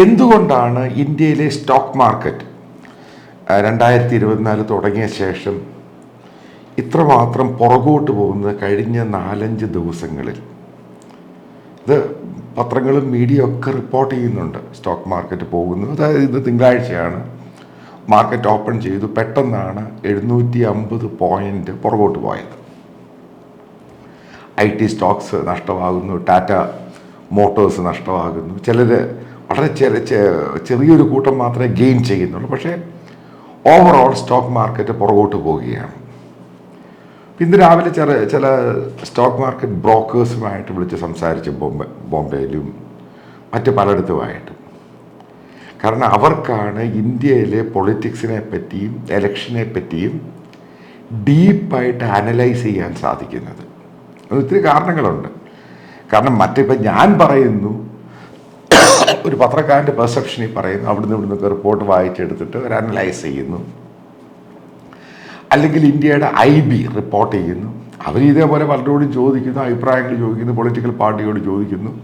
എന്തുകൊണ്ടാണ് ഇന്ത്യയിലെ stock market രണ്ടായിരത്തി ഇരുപത്തിനാല് തുടങ്ങിയ ശേഷം ഇത്രമാത്രം പുറകോട്ട് പോകുന്നത് കഴിഞ്ഞ നാലഞ്ച് ദിവസങ്ങളിൽ? ഇത് പത്രങ്ങളും മീഡിയ ഒക്കെ റിപ്പോർട്ട് ചെയ്യുന്നുണ്ട് സ്റ്റോക്ക് മാർക്കറ്റ് പോകുന്നു അതായത് ഇത് തിങ്കളാഴ്ചയാണ്. മാർക്കറ്റ് ഓപ്പൺ ചെയ്തു. പെട്ടെന്നാണ് എഴുന്നൂറ്റി അമ്പത് പോയിന്റ് പുറകോട്ട് പോയത്. ഐ ടി സ്റ്റോക്സ് നഷ്ടമാകുന്നു. ടാറ്റ മോട്ടോഴ്സ് നഷ്ടമാകുന്നു. ചിലർ വളരെ ചെറിയ ചെറിയൊരു കൂട്ടം മാത്രമേ ഗെയിൻ ചെയ്യുന്നുള്ളൂ. പക്ഷേ ഓവറോൾ സ്റ്റോക്ക് മാർക്കറ്റ് പുറകോട്ട് പോവുകയാണ്. ഇന്ന് രാവിലെ ചില ചില സ്റ്റോക്ക് മാർക്കറ്റ് ബ്രോക്കേഴ്സുമായിട്ട് വിളിച്ച് സംസാരിച്ചു ബോംബെ ബോംബെയിലും മറ്റ് പലയിടത്തുമായിട്ടും. കാരണം അവർക്കാണ് ഇന്ത്യയിലെ പൊളിറ്റിക്സിനെ പറ്റിയും എലക്ഷനെ പറ്റിയും ഡീപ്പായിട്ട് അനലൈസ് ചെയ്യാൻ സാധിക്കുന്നത്. അത് ഒത്തിരി കാരണങ്ങളുണ്ട്. കാരണം മറ്റിപ്പോൾ ഞാൻ പറയുന്നു ഒരു പത്രക്കാരന്റെ പെർസെപ്ഷനിൽ പറയുന്നു. അവിടുന്ന് ഇവിടുന്നൊക്കെ റിപ്പോർട്ട് വായിച്ചെടുത്തിട്ട് ഒരു അനലൈസ് ചെയ്യുന്നു. അല്ലെങ്കിൽ ഇന്ത്യയുടെ ഐ ബി റിപ്പോർട്ട് ചെയ്യുന്നു. അവർ ഇതേപോലെ പലരോടും ചോദിക്കുന്നു അഭിപ്രായങ്ങൾ ചോദിക്കുന്നു പൊളിറ്റിക്കൽ പാർട്ടിയോട് ചോദിക്കുന്നു.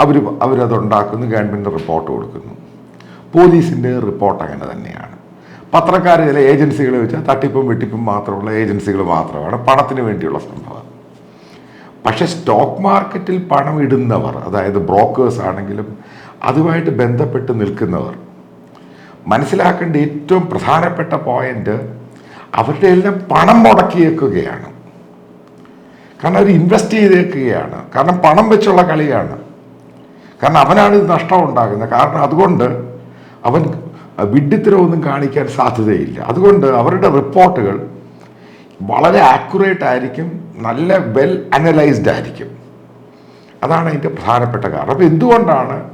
അവർ അവരതുണ്ടാക്കുന്നു ഗവൺമെന്റ് റിപ്പോർട്ട് കൊടുക്കുന്നു. പോലീസിന്റെ റിപ്പോർട്ട് അങ്ങനെ തന്നെയാണ്. പത്രക്കാർ ചില ഏജൻസികൾ വെച്ചാൽ തട്ടിപ്പും വെട്ടിപ്പും മാത്രമുള്ള ഏജൻസികൾ മാത്രമാണ് പണത്തിന് വേണ്ടിയുള്ള സംഭവം. പക്ഷേ സ്റ്റോക്ക് മാർക്കറ്റിൽ പണം ഇടുന്നവർ അതായത് ബ്രോക്കേഴ്സ് ആണെങ്കിലും അതുമായിട്ട് ബന്ധപ്പെട്ട് നിൽക്കുന്നവർ. മനസ്സിലാക്കേണ്ട ഏറ്റവും പ്രധാനപ്പെട്ട പോയിന്റ് അവരുടെ എല്ലാം പണം മുടക്കിയേക്കുകയാണ്. കാരണം അവർ ഇൻവെസ്റ്റ് ചെയ്തേക്കുകയാണ്. കാരണം പണം വെച്ചുള്ള കളിയാണ്. കാരണം അവനാണ് ഇത് നഷ്ടം ഉണ്ടാകുന്നത് കാരണം അതുകൊണ്ട് അവൻ വിഡ്ഢിത്തരമൊന്നും കാണിക്കാൻ സാധ്യതയില്ല. അതുകൊണ്ട് അവരുടെ റിപ്പോർട്ടുകൾ വളരെ ആക്യുറേറ്റ് ആയിരിക്കും നല്ല വെൽ അനലൈസ്ഡ് ആയിരിക്കും. അതാണ് അതിന്റെ പ്രധാനപ്പെട്ട കാരണം. അപ്പോൾ എന്തുകൊണ്ടാണ്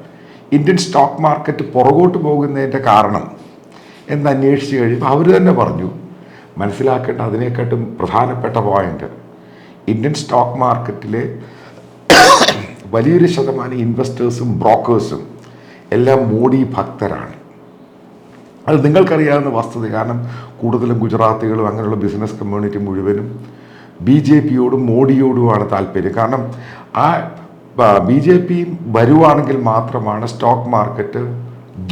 ഇന്ത്യൻ സ്റ്റോക്ക് മാർക്കറ്റ് പുറകോട്ട് പോകുന്നതിന്റെ കാരണം എന്ന് അന്വേഷിച്ച് കഴിയുമ്പോൾ അവർ തന്നെ പറഞ്ഞു മനസ്സിലാക്കേണ്ട അതിനെക്കാട്ടും പ്രധാനപ്പെട്ട പോയിന്റ് ഇന്ത്യൻ സ്റ്റോക്ക് മാർക്കറ്റിലെ വലിയൊരു ശതമാനം ഇൻവെസ്റ്റേഴ്സും ബ്രോക്കേഴ്സും എല്ലാം മോഡി ഭക്തരാണ്. അത് നിങ്ങൾക്കറിയാവുന്ന വസ്തുത. കാരണം കൂടുതലും ഗുജറാത്തികളും അങ്ങനെയുള്ള ബിസിനസ് കമ്മ്യൂണിറ്റി മുഴുവനും ബി ജെ പിയോടും മോഡിയോടുമാണ് താല്പര്യം. കാരണം ആ ബി ജെ പിയും വരുവാണെങ്കിൽ മാത്രമാണ് സ്റ്റോക്ക് മാർക്കറ്റ്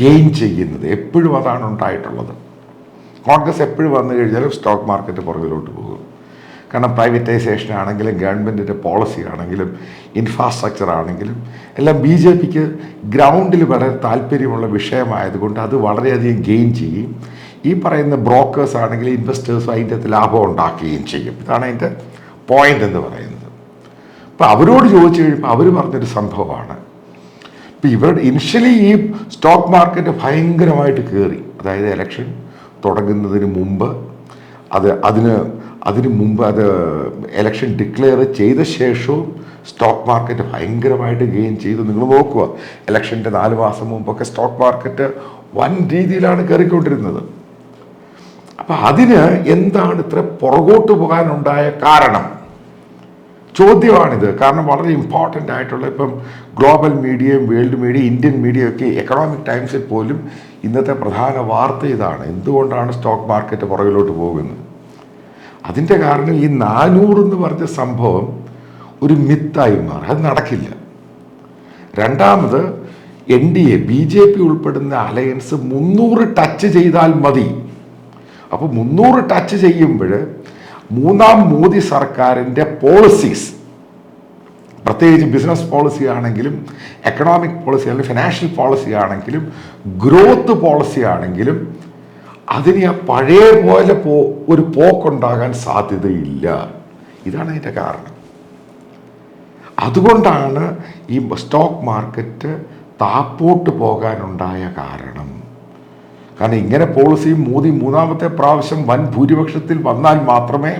ഗെയിൻ ചെയ്യുന്നത്. എപ്പോഴും അതാണ് ഉണ്ടായിട്ടുള്ളത്. കോൺഗ്രസ് എപ്പോഴും വന്നു കഴിഞ്ഞാലും സ്റ്റോക്ക് മാർക്കറ്റ് പുറകിലോട്ട് പോകും. കാരണം പ്രൈവറ്റൈസേഷൻ ആണെങ്കിലും ഗവൺമെന്റിന്റെ പോളിസി ആണെങ്കിലും ഇൻഫ്രാസ്ട്രക്ചർ ആണെങ്കിലും എല്ലാം ബി ജെ പിക്ക് ഗ്രൗണ്ടിൽ വളരെ താല്പര്യമുള്ള വിഷയമായതുകൊണ്ട് അത് വളരെയധികം ഗെയിൻ ചെയ്യും. ഈ പറയുന്ന ബ്രോക്കേഴ്സ് ആണെങ്കിലും ഇൻവെസ്റ്റേഴ്സ് അതിന്റെ അകത്ത് ലാഭം ഉണ്ടാക്കുകയും ചെയ്യും. ഇതാണ് അതിന്റെ പോയിന്റ് എന്ന് പറയുന്നത്. അപ്പോൾ അവരോട് ചോദിച്ചു കഴിയുമ്പോൾ അവർ പറഞ്ഞൊരു സംഭവമാണ്. ഇപ്പം ഇവരുടെ ഇനിഷ്യലി ഈ സ്റ്റോക്ക് മാർക്കറ്റ് ഭയങ്കരമായിട്ട് കയറി അതായത് ഇലക്ഷൻ തുടങ്ങുന്നതിന് മുമ്പ് അത് അതിന് അതിന് മുമ്പ് അത് ഇലക്ഷൻ ഡിക്ലെയർ ചെയ്ത ശേഷവും സ്റ്റോക്ക് മാർക്കറ്റ് ഭയങ്കരമായിട്ട് ഗെയിൻ ചെയ്തു. നിങ്ങൾ നോക്കുക ഇലക്ഷന്റെ നാല് മാസം മുമ്പൊക്കെ സ്റ്റോക്ക് മാർക്കറ്റ് വൻ രീതിയിലാണ് കയറിക്കൊണ്ടിരുന്നത് അപ്പം അതിന് എന്താണ് ഇത്ര പുറകോട്ട് പോകാനുണ്ടായ കാരണം? ചോദ്യമാണിത്. കാരണം വളരെ ഇമ്പോർട്ടന്റ് ആയിട്ടുള്ള ഇപ്പം ഗ്ലോബൽ മീഡിയയും വേൾഡ് മീഡിയ ഇന്ത്യൻ മീഡിയ ഒക്കെ എക്കണോമിക് ടൈംസിൽ പോലും ഇന്നത്തെ പ്രധാന വാർത്ത ഇതാണ്. എന്തുകൊണ്ടാണ് സ്റ്റോക്ക് മാർക്കറ്റ് പുറകിലോട്ട് പോകുന്നത്? അതിന്റെ കാരണം ഈ നാനൂറ് എന്ന് പറഞ്ഞ സംഭവം ഒരു മിത്തായി മാറി അത് നടക്കില്ല. രണ്ടാമത് N D A B J P ഉൾപ്പെടുന്ന അലയൻസ് മുന്നൂറ് ടച്ച് ചെയ്താൽ മതി. അപ്പോൾ മുന്നൂറ് ടച്ച് ചെയ്യുമ്പോൾ മൂന്നാം മോദി സർക്കാരിന്റെ പോളിസീസ് പ്രത്യേകിച്ച് ബിസിനസ് പോളിസി ആണെങ്കിലും എക്കണോമിക് പോളിസി അല്ലെങ്കിൽ ഫിനാൻഷ്യൽ പോളിസി ആണെങ്കിലും ഗ്രോത്ത് പോളിസി ആണെങ്കിലും അതിന് ആ പഴയ പോലെ പോ ഒരു പോക്കുണ്ടാകാൻ സാധ്യതയില്ല. ഇതാണ് അതിന്റെ കാരണം. അതുകൊണ്ടാണ് ഈ സ്റ്റോക്ക് മാർക്കറ്റ് താപ്പോട്ട് പോകാനുണ്ടായ കാരണം. കാരണം ഇങ്ങനെ പോളിസി മോദി മൂന്നാമത്തെ പ്രാവശ്യം വൻ ഭൂരിപക്ഷത്തിൽ വന്നാൽ മാത്രമേ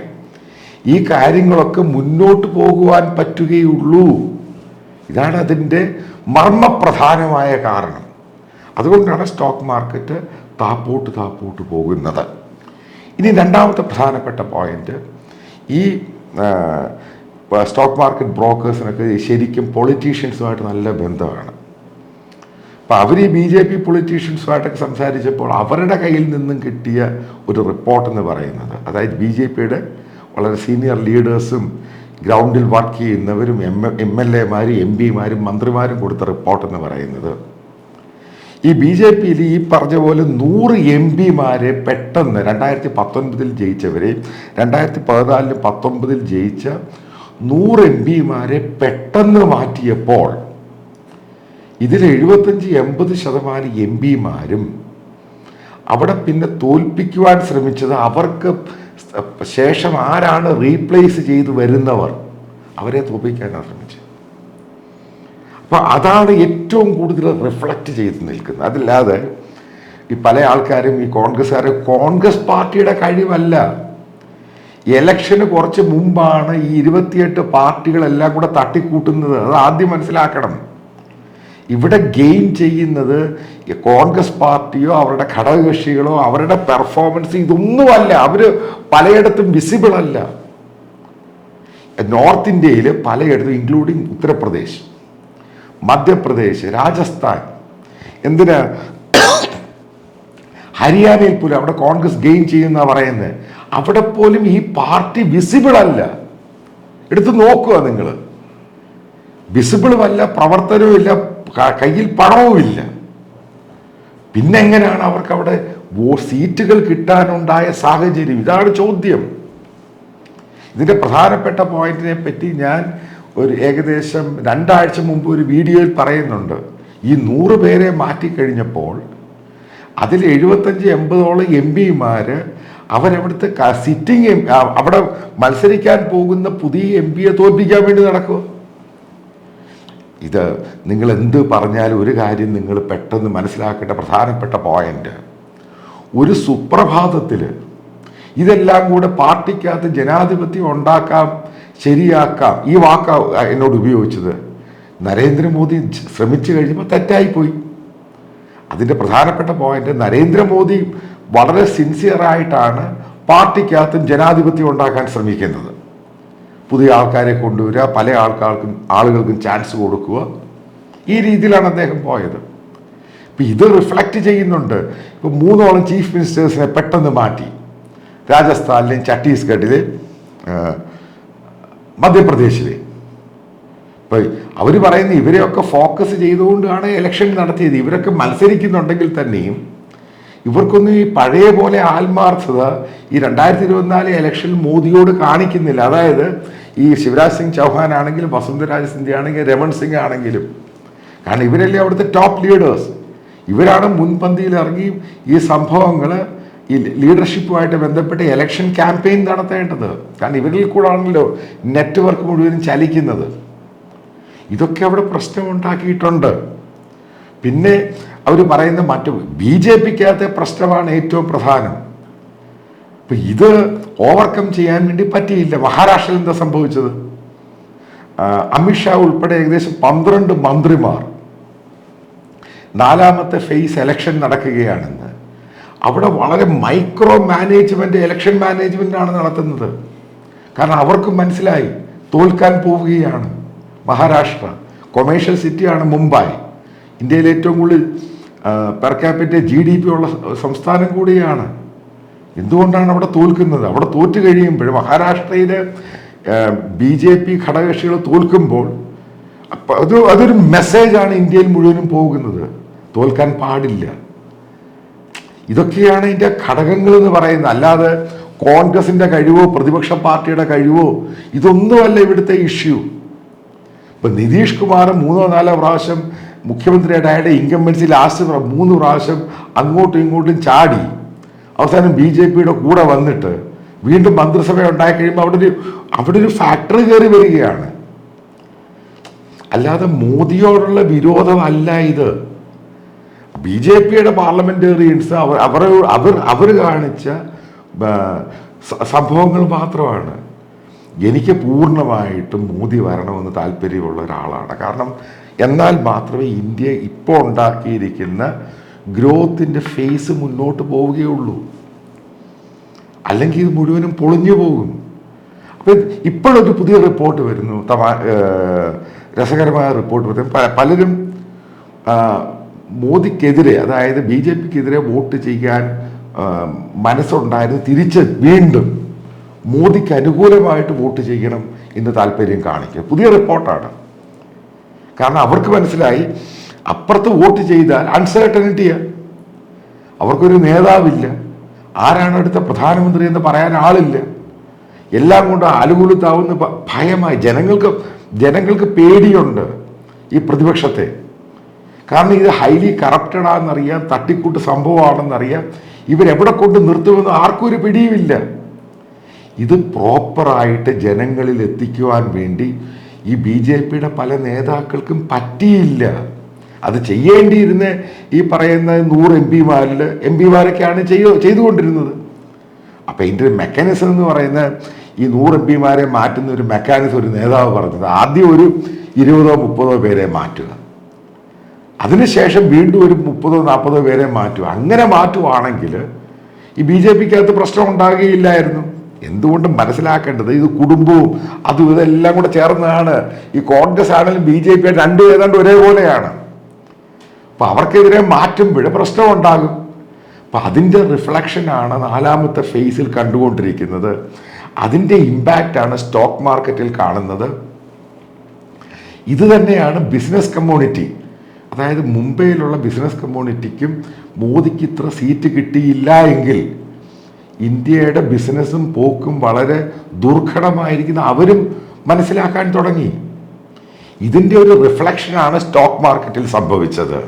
ഈ കാര്യങ്ങളൊക്കെ മുന്നോട്ട് പോകുവാൻ പറ്റുകയുള്ളൂ. ഇതാണ് അതിന്റെ മർമ്മപ്രധാനമായ കാരണം. അതുകൊണ്ടാണ് സ്റ്റോക്ക് മാർക്കറ്റ് താപ്പോട്ട് താപ്പോട്ട് പോകുന്നത്. ഇനി രണ്ടാമത്തെ പ്രധാനപ്പെട്ട പോയിന്റ് ഈ സ്റ്റോക്ക് മാർക്കറ്റ് ബ്രോക്കേഴ്സിനൊക്കെ ശരിക്കും പൊളിറ്റീഷ്യൻസുമായിട്ട് നല്ല ബന്ധമാണ്. അപ്പോൾ അവർ ഈ ബി ജെ പി പൊളിറ്റീഷ്യൻസുമായിട്ടൊക്കെ സംസാരിച്ചപ്പോൾ അവരുടെ കയ്യിൽ നിന്നും കിട്ടിയ ഒരു റിപ്പോർട്ട് എന്ന് പറയുന്നത്. അതായത് ബി ജെ പിയുടെ വളരെ സീനിയർ ലീഡേഴ്സും ഗ്രൗണ്ടിൽ വർക്ക് ചെയ്യുന്നവരും എം എം എൽ എമാരും എം പിമാരും മന്ത്രിമാരും കൊടുത്ത റിപ്പോർട്ട് എന്ന് പറയുന്നത്. ഈ ബി ജെ പിയിൽ ഈ പറഞ്ഞ പോലെ നൂറ് എം പിമാരെ പെട്ടെന്ന് രണ്ടായിരത്തി പത്തൊൻപതിൽ ജയിച്ചവരെ രണ്ടായിരത്തി പതിനാലിലും പത്തൊമ്പതിൽ ജയിച്ച നൂറ് എം പിമാരെ പെട്ടെന്ന് മാറ്റിയപ്പോൾ ഇതിൽ എഴുപത്തഞ്ച് എൺപത് ശതമാനം എം പിമാരും അവിടെ പിന്നെ തോൽപ്പിക്കുവാൻ ശ്രമിച്ചത് അവർക്ക് ശേഷം ആരാണ് റീപ്ലേസ് ചെയ്ത് വരുന്നവർ? അവരെ തോൽപ്പിക്കാനാണ് ശ്രമിച്ചത്. അപ്പോൾ അതാണ് ഏറ്റവും കൂടുതൽ റിഫ്ലക്റ്റ് ചെയ്ത് നിൽക്കുന്നത്. അതില്ലാതെ ഈ പല ആൾക്കാരും ഈ കോൺഗ്രസ്സുകാരെ കോൺഗ്രസ് പാർട്ടിയുടെ കഴിവല്ല. എലക്ഷന് കുറച്ച് മുമ്പാണ് ഈ ഇരുപത്തിയെട്ട് പാർട്ടികളെല്ലാം കൂടെ തട്ടിക്കൂട്ടുന്നത്. അത് ആദ്യം മനസ്സിലാക്കണം. ഇവിടെ ഗെയിൻ ചെയ്യുന്നത് കോൺഗ്രസ് പാർട്ടിയോ അവരുടെ ഘടകകക്ഷികളോ അവരുടെ പെർഫോമൻസ് ഇതൊന്നുമല്ല. അവർ പലയിടത്തും വിസിബിൾ അല്ല. നോർത്ത് ഇന്ത്യയിൽ പലയിടത്തും ഇൻക്ലൂഡിങ് ഉത്തർപ്രദേശ് മധ്യപ്രദേശ് രാജസ്ഥാൻ എന്തിനാ? ഹരിയാനയിൽ പോലും അവിടെ കോൺഗ്രസ് ഗെയിൻ ചെയ്യുന്ന പറയുന്നത് അവിടെ പോലും ഈ പാർട്ടി വിസിബിൾ അല്ല. എടുത്ത് നോക്കുക നിങ്ങൾ വിസിബിളുമല്ല പ്രവർത്തനവുമില്ല ക- കയ്യിൽ പണവുമില്ല. പിന്നെ എങ്ങനെയാണ് അവർക്ക് അവിടെ സീറ്റുകൾ കിട്ടാനുണ്ടായ സാഹചര്യം? ഇതാണ് ചോദ്യം. ഇതിന്റെ പ്രധാനപ്പെട്ട പോയിന്റിനെ പറ്റി ഞാൻ ഒരു ഏകദേശം രണ്ടാഴ്ച മുമ്പ് ഒരു വീഡിയോയിൽ പറയുന്നുണ്ട്. ഈ നൂറ് പേരെ മാറ്റിക്കഴിഞ്ഞപ്പോൾ അതിൽ എഴുപത്തഞ്ച് എൺപതോളം എം പിമാർ അവരവിടുത്തെ സിറ്റിംഗ് അവിടെ മത്സരിക്കാൻ പോകുന്ന പുതിയ എം പിയെ തോൽപ്പിക്കാൻ വേണ്ടി നടക്കുക ഇത് നിങ്ങൾ എന്ത് പറഞ്ഞാലും ഒരു കാര്യം നിങ്ങൾ പെട്ടെന്ന് മനസ്സിലാക്കേണ്ട പ്രധാനപ്പെട്ട പോയിന്റ് ഒരു സുപ്രഭാതത്തിൽ ഇതെല്ലാം കൂടെ പാർട്ടിക്കകത്ത് ജനാധിപത്യം ഉണ്ടാക്കാം ശരിയാക്കാം ഈ വാക്ക എന്നോട് ഉപയോഗിച്ചത് നരേന്ദ്രമോദി ശ്രമിച്ചു കഴിഞ്ഞപ്പോൾ തെറ്റായിപ്പോയി. അതിന്റെ പ്രധാനപ്പെട്ട പോയിന്റ് നരേന്ദ്രമോദി വളരെ സിൻസിയറായിട്ടാണ് പാർട്ടിക്കകത്തും ജനാധിപത്യം ഉണ്ടാക്കാൻ ശ്രമിക്കുന്നത്. പുതിയ ആൾക്കാരെ കൊണ്ടുവരിക പല ആൾക്കാർക്കും ആളുകൾക്കും ചാൻസ് കൊടുക്കുക. ഈ രീതിയിലാണ് അദ്ദേഹം പോയത്. ഇപ്പം ഇത് റിഫ്ലക്റ്റ് ചെയ്യുന്നുണ്ട്. ഇപ്പം മൂന്നോളം ചീഫ് മിനിസ്റ്റേഴ്സിനെ പെട്ടെന്ന് മാറ്റി. രാജസ്ഥാനിലെയും ഛത്തീസ്ഗഡിലെ മധ്യപ്രദേശിലെ. ഇപ്പം അവർ പറയുന്ന ഇവരെയൊക്കെ ഫോക്കസ് ചെയ്തുകൊണ്ടാണ് ഇലക്ഷൻ നടത്തിയത്. ഇവരൊക്കെ മത്സരിക്കുന്നുണ്ടെങ്കിൽ തന്നെയും ഇവർക്കൊന്നും ഈ പഴയ പോലെ ആത്മാർത്ഥത ഈ രണ്ടായിരത്തി ഇരുപത്തിനാല് ഇലക്ഷൻ മോദിയോട് കാണിക്കുന്നില്ല. അതായത് ഈ ശിവരാജ് സിംഗ് ചൗഹാൻ ആണെങ്കിലും വസുന്ധരാജ് സിന്ധ്യ ആണെങ്കിലും രമൺ സിംഗ് ആണെങ്കിലും. കാരണം ഇവരല്ലേ അവിടുത്തെ ടോപ്പ് ലീഡേഴ്സ് ഇവരാണ് മുൻപന്തിയിൽ ഇറങ്ങി ഈ സംഭവങ്ങൾ ഈ ലീഡർഷിപ്പുമായിട്ട് ബന്ധപ്പെട്ട് ഇലക്ഷൻ ക്യാമ്പയിൻ നടത്തേണ്ടത്. കാരണം ഇവരിൽ കൂടാണല്ലോ നെറ്റ്വർക്ക് മുഴുവനും ചലിക്കുന്നത്. ഇതൊക്കെ അവിടെ പ്രശ്നമുണ്ടാക്കിയിട്ടുണ്ട്. പിന്നെ അവർ പറയുന്ന മറ്റു ബി ജെ പിക്കകത്തെ പ്രശ്നമാണ് ഏറ്റവും പ്രധാനം. ഇപ്പൊ ഇത് ഓവർകം ചെയ്യാൻ വേണ്ടി പറ്റിയില്ല. മഹാരാഷ്ട്രയിൽ എന്താ സംഭവിച്ചത് അമിത്ഷാ ഉൾപ്പെടെ ഏകദേശം പന്ത്രണ്ട് മന്ത്രിമാർ നാലാമത്തെ ഫേസ് എലക്ഷൻ നടക്കുകയാണെന്ന്. അവിടെ വളരെ മൈക്രോ മാനേജ്മെന്റ് എലക്ഷൻ ആണ് നടത്തുന്നത്. കാരണം അവർക്ക് മനസ്സിലായി തോൽക്കാൻ പോവുകയാണ് മഹാരാഷ്ട്ര. കൊമേഴ്ഷ്യൽ സിറ്റിയാണ് മുംബൈ. ഇന്ത്യയിലെ ഏറ്റവും കൂടുതൽ per capital G D P ഉള്ള സംസ്ഥാനം കൂടിയാണ്. എന്തുകൊണ്ടാണ് അവിടെ തോൽക്കുന്നത്? അവിടെ തോറ്റു കഴിയുമ്പോൾ മഹാരാഷ്ട്രയിലെ ബി ജെ പി ഘടകകക്ഷികൾ തോൽക്കുമ്പോൾ അത് അതൊരു മെസ്സേജാണ് ഇന്ത്യയിൽ മുഴുവനും പോകുന്നത്. തോൽക്കാൻ പാടില്ല. ഇതൊക്കെയാണ് ഇതിന്റെ ഘടകങ്ങൾ എന്ന് പറയുന്നത്. അല്ലാതെ കോൺഗ്രസിന്റെ കഴിവോ പ്രതിപക്ഷ പാർട്ടിയുടെ കഴിവോ ഇതൊന്നുമല്ല ഇവിടുത്തെ ഇഷ്യൂ. ഇപ്പൊ നിതീഷ് കുമാർ മൂന്നോ നാലോ പ്രാവശ്യം മുഖ്യമന്ത്രിയുടെ അയാളുടെ ഇൻകംബൻസി ലാസ്റ്റ് മൂന്ന് പ്രാവശ്യം അങ്ങോട്ടും ഇങ്ങോട്ടും ചാടി. അവസാനം ബി ജെ പിയുടെ കൂടെ വന്നിട്ട് വീണ്ടും മന്ത്രിസഭ ഉണ്ടായി കഴിയുമ്പോൾ അവിടെ ഒരു അവിടെ ഒരു ഫാക്ടറി കയറി വരികയാണ്. അല്ലാതെ മോദിയോടുള്ള വിരോധമല്ല ഇത്. ബി ജെ പിയുടെ പാർലമെന്റേറിയൻസ് അവർ അവർ അവർ അവർ കാണിച്ച സംഭവങ്ങൾ മാത്രമാണ്. എനിക്ക് പൂർണമായിട്ടും മോദി വരണമെന്ന് താല്പര്യമുള്ള ഒരാളാണ്. കാരണം എന്നാൽ മാത്രമേ ഇന്ത്യ ഇപ്പോൾ ഉണ്ടാക്കിയിരിക്കുന്ന ഗ്രോത്തിന്റെ ഫേസ് മുന്നോട്ട് പോവുകയുള്ളൂ. അല്ലെങ്കിൽ ഇത് മുഴുവനും പൊളിഞ്ഞു പോകും. അപ്പം ഇപ്പോഴൊരു പുതിയ റിപ്പോർട്ട് വരുന്നു. തമാ രസകരമായ റിപ്പോർട്ട് വരുന്നു. പലരും മോദിക്കെതിരെ അതായത് ബി ജെ പിക്കെതിരെ വോട്ട് ചെയ്യാൻ മനസ്സുണ്ടായിരുന്നു. തിരിച്ച് വീണ്ടും മോദിക്ക് അനുകൂലമായിട്ട് വോട്ട് ചെയ്യണം എന്ന് താല്പര്യം കാണിക്കുക പുതിയ റിപ്പോർട്ടാണ്. കാരണം അവർക്ക് മനസ്സിലായി അപ്പുറത്ത് വോട്ട് ചെയ്താൽ അൺസർട്ടനിറ്റിയാണ് അവർക്കൊരു നേതാവില്ല. ആരാണ് അടുത്ത പ്രധാനമന്ത്രി എന്ന് പറയാൻ ആളില്ല. എല്ലാം കൊണ്ട് ആലുകൂലത്താവുന്ന ഭയമായി ജനങ്ങൾക്ക് ജനങ്ങൾക്ക് പേടിയുണ്ട് ഈ പ്രതിപക്ഷത്തെ. കാരണം ഇത് ഹൈലി കറപ്റ്റഡ് ആണെന്നറിയാം തട്ടിക്കൂട്ട് സംഭവമാണെന്നറിയാം. ഇവരെവിടെ കൊണ്ട് നിർത്തുമെന്ന് ആർക്കും ഒരു പിടിയുമില്ല. ഇത് പ്രോപ്പറായിട്ട് ജനങ്ങളിൽ എത്തിക്കുവാൻ വേണ്ടി ഈ ബി ജെ പിയുടെ പല നേതാക്കൾക്കും പറ്റിയില്ല. അത് ചെയ്യേണ്ടിയിരുന്ന ഈ പറയുന്ന നൂറ് എം പിമാരിൽ എം പിമാരൊക്കെയാണ് ചെയ്യോ ചെയ്തുകൊണ്ടിരുന്നത്. അപ്പം ഇതിന്റെ ഒരു മെക്കാനിസം എന്ന് പറയുന്ന ഈ നൂറ് എം പിമാരെ മാറ്റുന്ന ഒരു മെക്കാനിസം ഒരു നേതാവ് പറഞ്ഞത് ആദ്യം ഒരു ഇരുപതോ മുപ്പതോ പേരെ മാറ്റുക. അതിനുശേഷം വീണ്ടും ഒരു മുപ്പതോ നാൽപ്പതോ പേരെ മാറ്റുക. അങ്ങനെ മാറ്റുവാണെങ്കിൽ ഈ ബി ജെ പിക്കകത്ത് പ്രശ്നം ഉണ്ടാകുകയില്ലായിരുന്നു എന്തുകൊണ്ടും മനസ്സിലാക്കേണ്ടത്? ഇത് കുടുംബവും അതും ഇതെല്ലാം കൂടെ ചേർന്നതാണ് ഈ കോൺഗ്രസ് ആണെങ്കിലും ബി ജെ പി രണ്ടും ഏതാണ്ട് ഒരേപോലെയാണ്. അപ്പൊ അവർക്കെതിരെ മാറ്റുമ്പോൾ പ്രശ്നം ഉണ്ടാകും. അപ്പൊ അതിന്റെ റിഫ്ലക്ഷനാണ് നാലാമത്തെ ഫേസിൽ കണ്ടുകൊണ്ടിരിക്കുന്നത്. അതിന്റെ ഇമ്പാക്റ്റ് ആണ് സ്റ്റോക്ക് മാർക്കറ്റിൽ കാണുന്നത്. ഇത് തന്നെയാണ് ബിസിനസ് കമ്മ്യൂണിറ്റി അതായത് മുംബൈയിലുള്ള ബിസിനസ് കമ്മ്യൂണിറ്റിക്കും മോദിക്ക് ഇത്ര സീറ്റ് കിട്ടിയില്ല എങ്കിൽ ഇന്ത്യയുടെ ബിസിനസ്സും പോക്കും വളരെ ദുർഘടമായിരിക്കുന്ന. അവരും മനസ്സിലാക്കാൻ തുടങ്ങി. ഇതിന്റെ ഒരു റിഫ്ലക്ഷനാണ് സ്റ്റോക്ക് മാർക്കറ്റിൽ സംഭവിച്ചത്.